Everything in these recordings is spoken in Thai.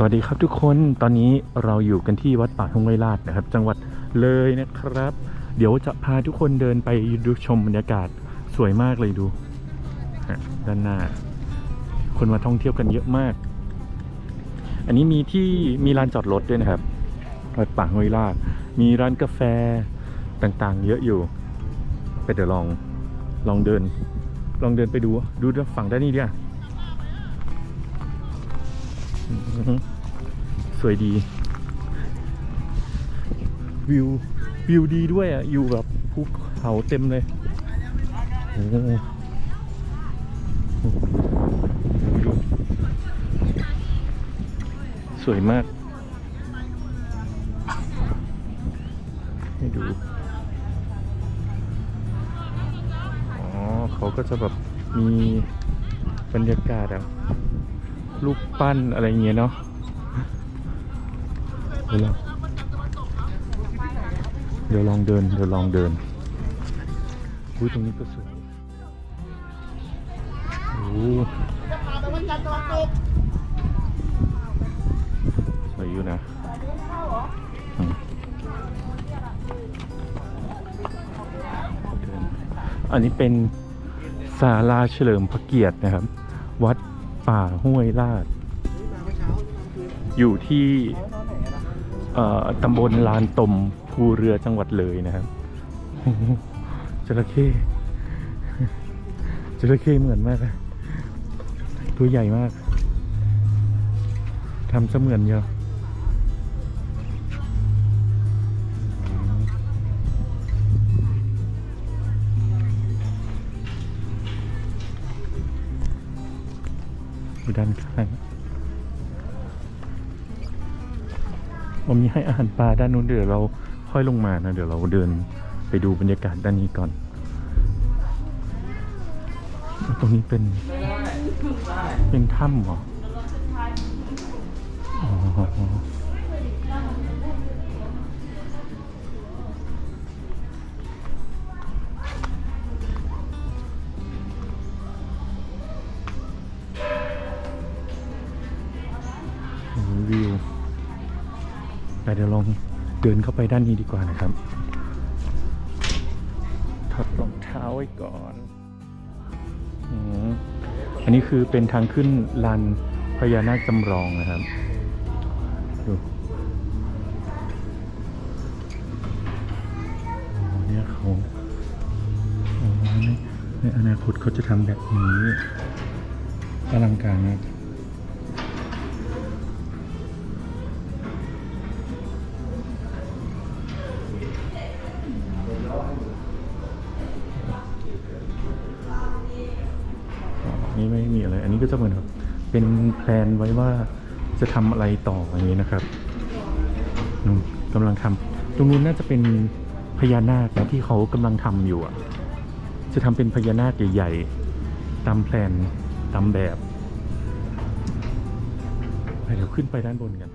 สวัสดีครับทุกคนตอนนี้เราอยู่กันที่วัดป่าทุ่งไร่ลาดนะครับ จังหวัดเลยนะครับ เดี๋ยวจะพาทุกคนเดินไปดูชมบรรยากาศสวยมากเลยดูด้านหน้า คนมาท่องเที่ยวกันเยอะมาก อันนี้มีที่มีลานจอดรถด้วยนะครับวัดป่าห้วยลาดมีร้านกาแฟต่างๆ เยอะอยู่ไปเดี๋ยวลองลองเดิน ลองเดินไปดูดูฝั่งด้านนี้ดิอะอื สวยดี วิว วิวดีด้วยอะ อยู่แบบภูเขาเต็มเลยโอ้โหดูสวยมาก ให้ดู อ๋อ เขาก็จะแบบมีบรรยากาศอะ รูปปั้นอะไรเงี้ยเนาะเดี๋ยวลองเดี๋ยวลองเดิน เดี๋ยวลองเดินอุ้ยตรงนี้ก็สวยโอ้สวยอยู่นะอันนี้เป็นศาลาเฉลิมพระเกียรตินะครับ ป่าห้วยลาด อยู่ที่ตำบลลานตมภูเรือจังหวัดเลยนะครับโอ้โหจระเข้จระเข้เหมือนมากเลยตัวใหญ่มากทำเสมือนเยอะ ด้านข้างผมมีให้อาหารปลาด้านนู้นเดี๋ยวเราค่อยลงมานะ เดี๋ยวเราเดินไปดูบรรยากาศด้านนี้ก่อน ตรงนี้เป็นเป็นถ้ำเหรอ เดี๋ยวลองเดินเข้าไปด้านนี้ดีกว่านะครับถอดรองเท้าไว้ก่อนอืมอันนี้คือเป็นทางขึ้นลานพญานาคจำลองนะครับดูอ๋อเนี่ยเขาอ๋อในในอนาคตเขาจะทำแบบนี้อลังการมาก ลนไว้ว่าจะทำอะไรต่ออย่างนี้นะครับนู่นกำลังทำตรงนู้นน่าจะเป็นพญานาคนะที่เขากำลังทำอยู่อะจะทำเป็นพญานาคใหญ่ๆตามแผนตามแบบไปเดี๋ยวขึ้นไปด้านบนกัน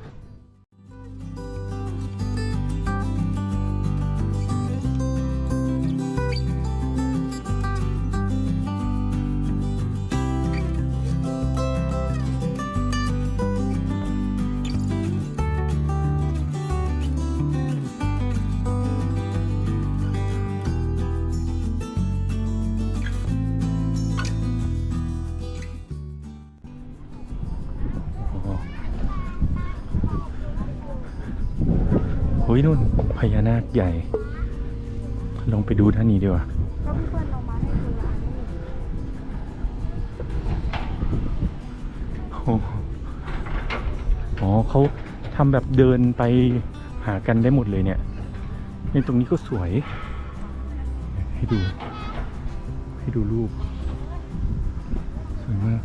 นาคใหญ่ลองไปดูท่านนี้ดีกว่าก็พี่เปิ้ลเอามาให้ดูร้านโอ้อ๋อเขาทำแบบเดินไปหากันได้หมดเลยเนี่ยในตรงนี้ก็สวย ให้ดู ให้ดูรูป สวยมาก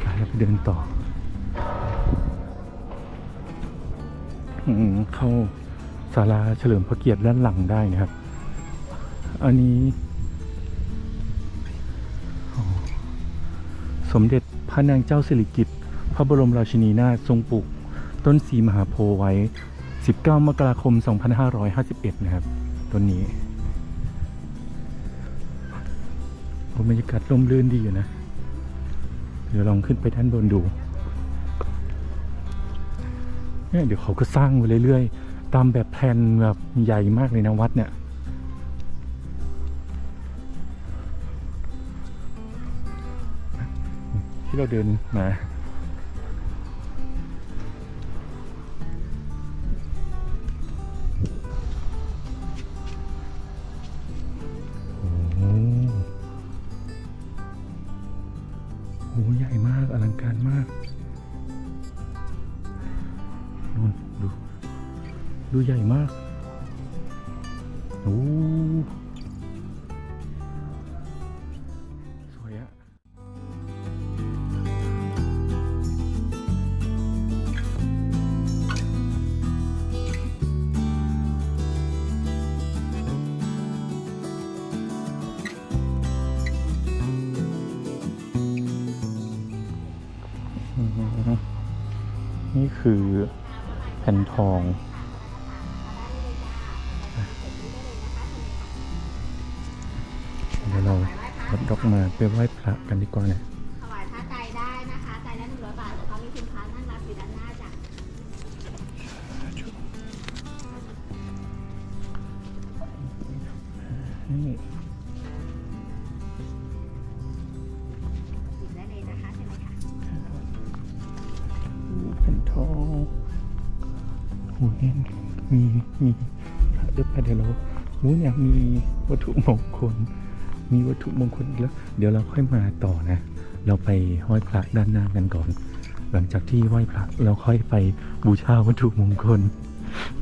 ไปแล้วไปเดินต่อ เข้าศาลาเฉลิมพระเกียรติด้านหลังได้นะครับ อันนี้สมเด็จพระนางเจ้าสิริกิติ์พระบรมราชินีนาถทรงปลูกต้นสีมหาโพธิ์ไว้ 19 มกราคม 2551 นะครับ ต้นนี้บรรยากาศร่มรื่นดีอยู่นะ เดี๋ยวลองขึ้นไปด้านบนดู เนี่ยเดี๋ยวเขาก็สร้างไปเรื่อยๆ ตามแบบแผนแบบใหญ่มากเลยนะวัดเนี่ย ที่เราเดินมาูใหญ่มากโอ้สวยอะนี่คือแผ่นทอง มาไปไหว้พระกันดีกว่าเนี่ยถวายผ้าไตรได้นะคะไตรละหนึ่งร้อยบาทเขามีคุณค้านั่งรับอยู่ด้านหน้าจ้ะนี่หยิบได้เลยนะคะใช่ไหมคะเป็นทองโอ้ยมีมีเดี๋ยวไปเดี๋ยวเราโอ้ยเนี่ยมีวัตถุมงคล มีวัตถุมงคลอีกแล้ว เดี๋ยวเราค่อยมาต่อนะ เราไปห้อยพระด้านหน้ากันก่อน หลังจากที่ไหว้พระเราค่อยไปบูชาวัตถุมงคล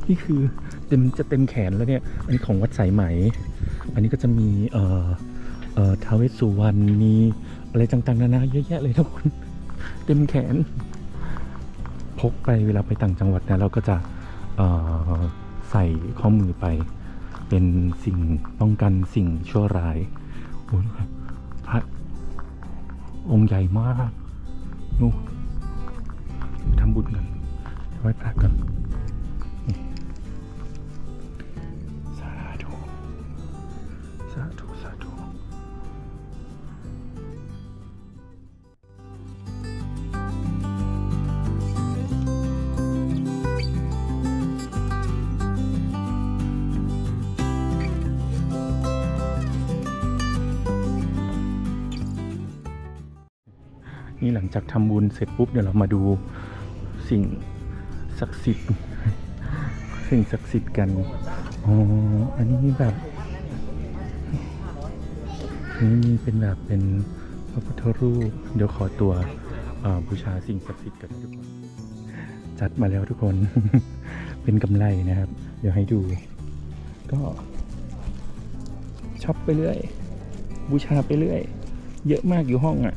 นี่คือเต็มจะเต็มแขนแล้วเนี่ย อันนี้ของวัดสายไหม อันนี้ก็จะมีเอ่อเอ่อท้าวเวสสุวรรณมีอะไรต่างๆนานาเยอะแยะเลยทุกคนเต็มแขน พกไปเวลาไปต่างจังหวัดนะเราก็จะเอ่อใส่ข้อมือไป เป็นสิ่งป้องกันสิ่งชั่วร้าย โอ้ยพระองค์ใหญ่มากนู่นทำบุญกันไว้พระกันนี่ นี่หลังจากทำบุญเสร็จปุ๊บเดี๋ยวเรามาดูสิ่งศักดิ์สิทธิ์สิ่งศักดิ์สิทธิ์กันอ๋ออันนี้แบบนี้มีเป็นแบบเป็นพระพุทธรูป เดี๋ยวขอตัวบูชาสิ่งศักดิ์สิทธิ์กันทุกคน จัดมาแล้วทุกคน เป็นกำไรนะครับ เดี๋ยวให้ดู ก็ช็อปไปเรื่อย บูชาไปเรื่อย เยอะมากอยู่ห้องอะ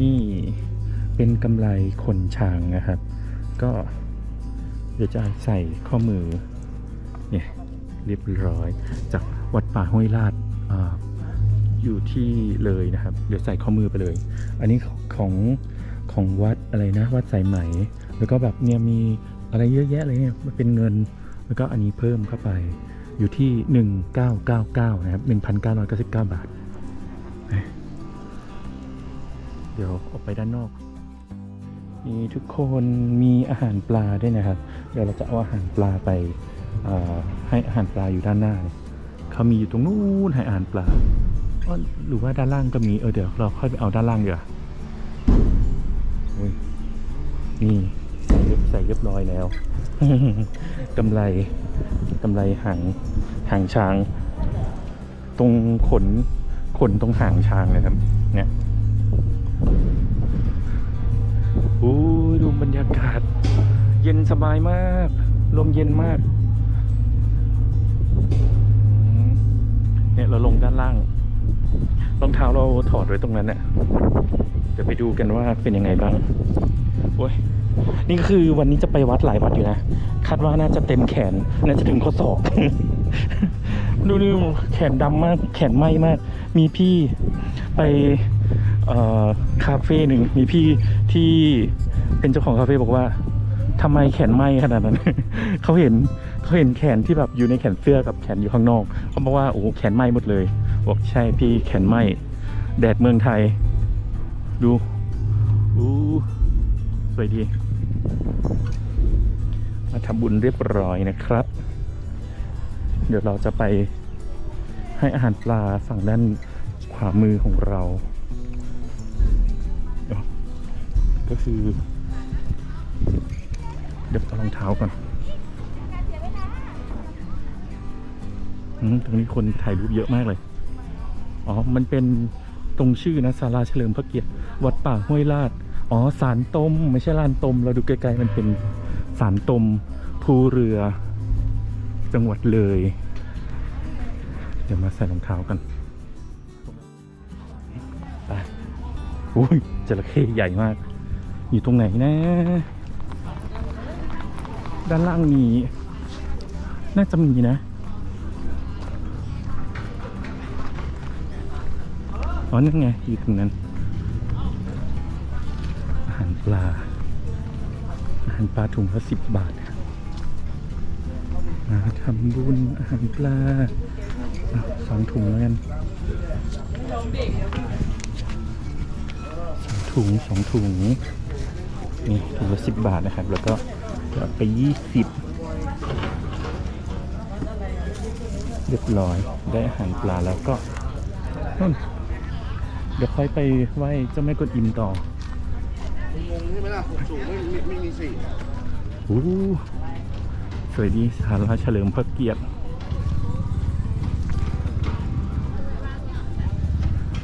นี่เป็นกำไรขนช้างนะครับ ก็เดี๋ยวจะใส่ข้อมือเนี่ยเรียบร้อย จากวัดป่าห้วยลาดออยู่ที่เลยนะครับ เดี๋ยวใส่ข้อมือไปเลย อันนี้ของของวัดอะไรนะวัดสายไหม แล้วก็แบบเนี่ยมีอะไรเยอะแยะเลยเนี่ยมันเป็นเงิน แล้วก็อันนี้เพิ่มเข้าไปอยู่ที่ 1999 นะครับ 1,999 บาท เดี๋ยวออกไปด้านนอกมีทุกคนมีอาหารปลาด้วยนะครับ เดี๋ยวเราจะเอาอาหารปลาไปให้อาหารปลาอยู่ด้านหน้าเลยเขามีอยู่ตรงนู้นให้อาหารปลาหรือว่าด้านล่างก็มีเออเดี๋ยวเราค่อยไปเอาด้านล่างเดี๋ยวนี่ใส่เรียบใส่เรียบร้อยแล้วกำไรกำไรหางหางช้าง ตรงขนขนตรงหางช้างเลยครับเนี่ย โอ้ดูบรรยากาศ เย็นสบายมาก ลมเย็นมาก เนี่ยเราลงด้านล่าง รองเท้าเราถอดไว้ตรงนั้นเนี่ยเดี๋ยวไปดูกันว่าเป็นยังไงบ้าง โอ้ย นี่คือวันนี้จะไปวัดหลายวัดอยู่นะ คาดว่าน่าจะเต็มแขน น่าจะถึงข้อศอก ดูดูแขนดำมาก แขนไหม้มาก มีพี่ไป คาเฟ่หนึ่งมีพี่ที่เป็นเจ้าของคาเฟ่บอกว่าทำไมแขนไหมขนาดนั้น เขาเห็นเขาเห็นแขนที่แบบอยู่ในแขนเสื้อกับแขนอยู่ข้างนอกเขาบอกว่าโอ้แขนไหมหมดเลยบอกใช่พี่แขนไหมแดดเมืองไทย ดูอู้สวยดีมาทำบุญเรียบร้อยนะครับ เดี๋ยวเราจะไปให้อาหารปลาฝั่งด้านขวามือของเรา ก็คือ เดี๋ยวเอารองเท้าก่อนตรงนี้คนถ่ายรูปเยอะมากเลย อ๋อ มันเป็นตรงชื่อนะศาลาเฉลิมพระเกียรติ วัดป่าห้วยลาด อ๋อ สารตมไม่ใช่ลานตมเราดูไกลๆ มันเป็นสารตมภูเรือ จังหวัดเลย เดี๋ยวมาใส่รองเท้ากันไปอุ้ยจระเข้ใหญ่มาก อยู่ตรงไหนนะ ด้านล่างมีน่าจะมีนะ อ๋อนั่นไงอยู่ตรงนั้น อาหารปลา อาหารปลาถุงละสิบบาทมาทำบุญอาหารปลาสองถุงแล้วกันสองถุงสองถุง นี่ถุงละสิบบาทนะครับ แล้วก็จะไปยี่สิบเรียบร้อยได้อาหารปลาแล้วก็นู่นเดี๋ยวค่อยไปไหว้เจ้าแม่กวนอิมต่องงใช่ไหมล่ะสูงไม่ไม่ไม่มีสี่อู้สวยดีสาราเฉลิมพระเกียรติ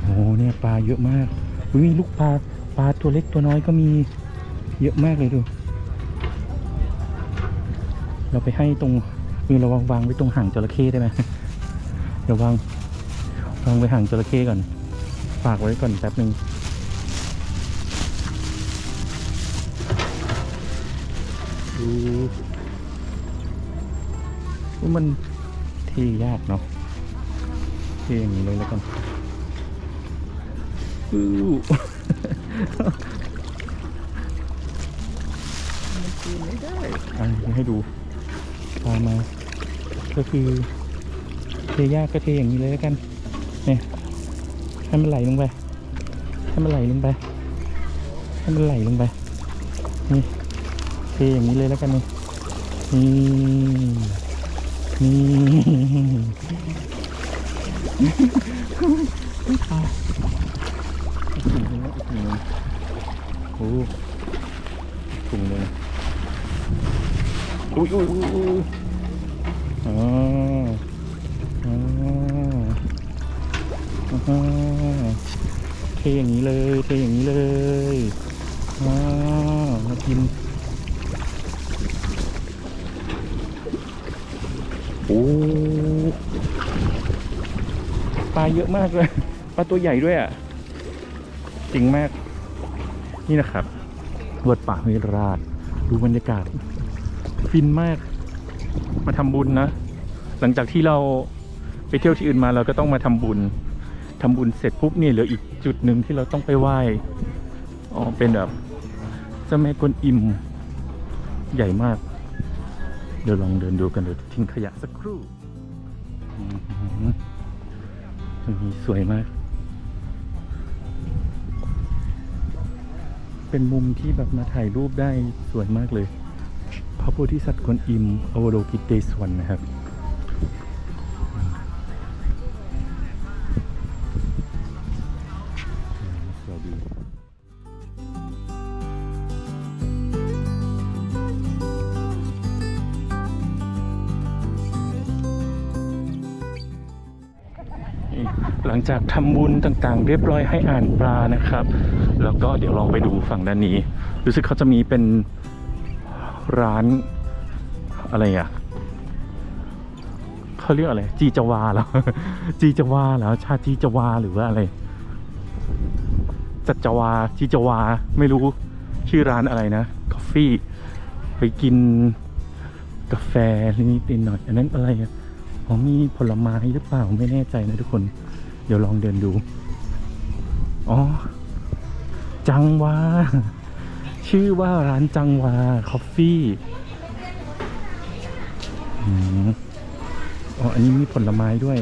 โอ้เนี่ยปลาเยอะมากอุ๊ยมีลูกปลาปลาตัวเล็กตัวน้อยก็มี เยอะมากเลยดู เราไปให้ตรงมีเราวางวางไว้ตรงห่างจระเข้ได้ไหมเดี๋ยววางวางไว้ห่างจระเข้ก่อน ฝากไว้ก่อนแป๊บหนึ่งดูว่ามันเทยากเนาะเทอย่างนี้เลยแล้วกันอู้ มันไม่ได้อะเดี๋ยวให้ดูตามมา ก็คือเทยากก็เทอย่างนี้เลยแล้วกัน เนี่ยให้มันไหลลงไปให้มันไหลลงไปให้มันไหลลงไปนี่เทอย่างนี้เลยแล้วกันนี่นี่นี่ไม่พออีกถุงนึงนะอีกถุงนึงโอ้อีกถุงหนึง อุ้ยอุ้ยอุ้ยอุ้ยอ๋ออ๋ออ๋อเทอย่างนี้เลยเทอย่างนี้เลยอ๋อมากินโอ้ปลาเยอะมากเลยปลาตัวใหญ่ด้วยอะจริงมาก นี่นะครับวัดป่าห้วราช ดูบรรยากาศ ฟินมาก มาทำบุญนะ หลังจากที่เราไปเที่ยวที่อื่นมาเราก็ต้องมาทำบุญทำบุญเสร็จปุ๊บนี่เหลืออีกจุดหนึ่งที่เราต้องไปไหว้อ๋อเป็นแบบเจ้าแม่กวนอิมใหญ่มาก เดี๋ยวลองเดินดูกันเดี๋ยวทิ้งขยะสักครู่ตรงนี้สวยมาก เป็นมุมที่แบบมาถ่ายรูปได้สวยมากเลย พระโพธิสัตว์กวนอิมอวโลกิเตสวรนะครับ จากทำบุญต่างๆ เรียบร้อยให้อ่านปลานะครับ แล้วก็เดี๋ยวลองไปดูฝั่งด้านนี้ รู้สึกเขาจะมีเป็นร้านอะไรอะเขาเรียกอะไร จีจาวาแล้วจีจาวาแล้วชาจีจาวาหรือว่าอะไรจัจาวาจีจาวาไม่รู้ชื่อร้านอะไรนะกาแฟไปกินกาแฟนิดหน่อย อันนั้นอะไรอะอ๋อมีผลไม้หรือเปล่าไม่แน่ใจนะทุกคน เดี๋ยวลองเดินดู อ๋อ จังวา ชื่อว่าร้านจังวาคอฟฟี่อ๋อ อันนี้มีผลไม้ด้วย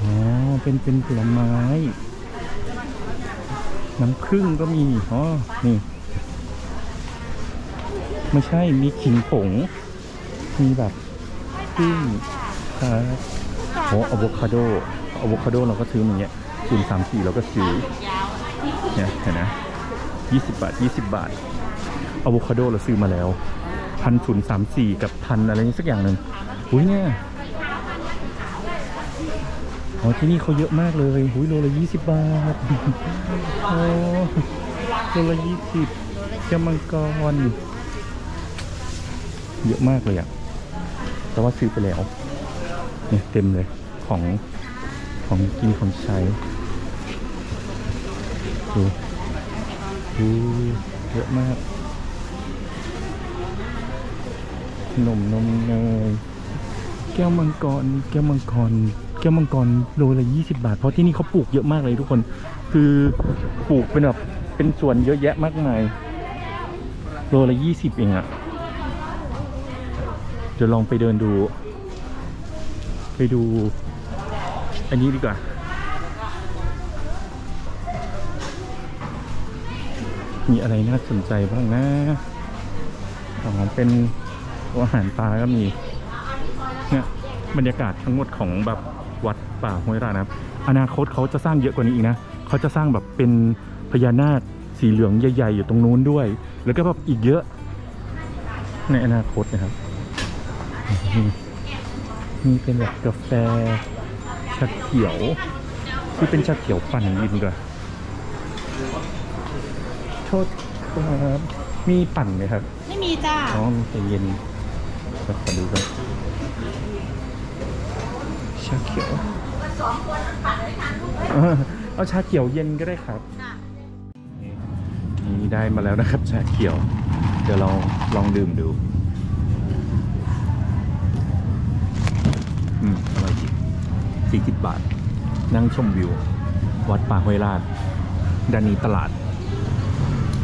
อ๋อ เป็นเป็นผลไม้ น้ำผึ้งก็มี อ๋อ นี่ ไม่ใช่ มีขิงผง มีแบบ พึ่งครับโอ้อะโวคาโดอะโวคาโดเราก็ซื้ออย่างเงี้ยศูนย์สามสี่เราก็ซื้อเนี่ยเห็นนะยี่สิบบาทยี่สิบบาทอะโวคาโดเราซื้อมาแล้วพันศูนย์สามสี่กับพันอะไรนี่สักอย่างหนึ่งอุ้ยเนี่ยอ๋อที่นี่เขาเยอะมากเลยอุ้ยโลละยี่สิบบาท โอ้โลละยี่สิบแก้วมังกร เยอะมากเลยอะ แต่ว่าซื้อไปแล้วเนี่ยเต็มเลยของของกินของใช้ดูดูเยอะมากขนมนมเนยแก้วมังกรแก้วมังกรแก้วมังกรโลละยี่สิบาท เพราะที่นี่เขาปลูกเยอะมากเลยทุกคน คือปลูกเป็นแบบเป็นสวนเยอะแยะมากมายโลละยี่สิบเองอะ เดี๋ยวลองไปเดินดู ไปดู อันนี้ดีกว่า มีอะไรน่าสนใจบ้างนะอาหารเป็นอาหารปลาก็มี เนี่ยบรรยากาศทั้งหมดของแบบวัดป่าห้วยรานะครับ อนาคตเขาจะสร้างเยอะกว่านี้อีกนะ เขาจะสร้างแบบเป็นพญานาคสีเหลืองใหญ่ ๆ อยู่ตรงนู้นด้วย แล้วก็แบบอีกเยอะ ในอนาคตนะครับ นี่นี่เป็นแบบกาแฟชาเขียว ที่เป็นชาเขียวปั่นยินก่อนโทษครับมีปั่นไหมครับ ไม่มีจ้าอ๋อมันจะเย็นก็ขอดูกันชาเขียวเออเอาชาเขียวเย็นก็ได้ครับนี่ได้มาแล้วนะครับชาเขียว เดี๋ยวเราลองดื่มดู 40 บาท นั่งชมวิว วัดป่าห้วยลาดด้านนี้ตลาด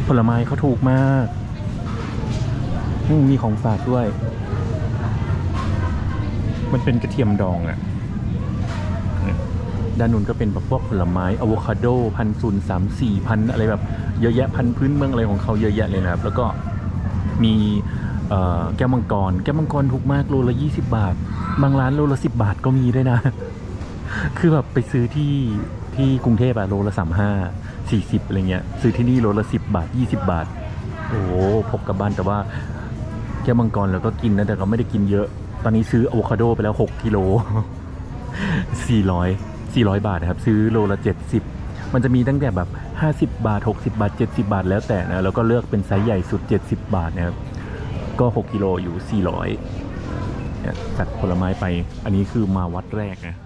ผลไม้เขาถูกมากมีของฝากด้วย มันเป็นกระเทียมดองอะ่ะด้านนู้นก็เป็นแบบพวกผลไม้อะโวคาโดพันศูนย์สามสี่พันอะไรแบบเยอะแยะพันพื้นเมืองอะไรของเขาเยอะแยะเลยนะครับ แล้วก็มีแก้วมังกร แก้วมังกรถูกมากโลละยี่สิบาท บางร้านโลละสิบาทก็มีด้วยนะ คือแบบไปซื้อที่ที่กรุงเทพอะโลละสามห้าสี่สิบอะไรเงี้ยซื้อที่นี่โลละสิบบาทยี่สิบาท โอ้พกกลับบ้านแต่ว่าแก้วมังกรเราก็กินนะแต่เราไม่ได้กินเยอะ ตอนนี้ซื้ออะโวคาโดไปแล้ว6กิโล400 400บาทนะครับ ซื้อโลละ70มันจะมีตั้งแต่แบบ50บาท60บาท70บาทแล้วแต่นะแล้วก็เลือกเป็นไซส์ใหญ่สุด70บาทนะครับก็6กิโลอยู่400เนี่ยจัดผลไม้ไป อันนี้คือมาวัดแรกนะ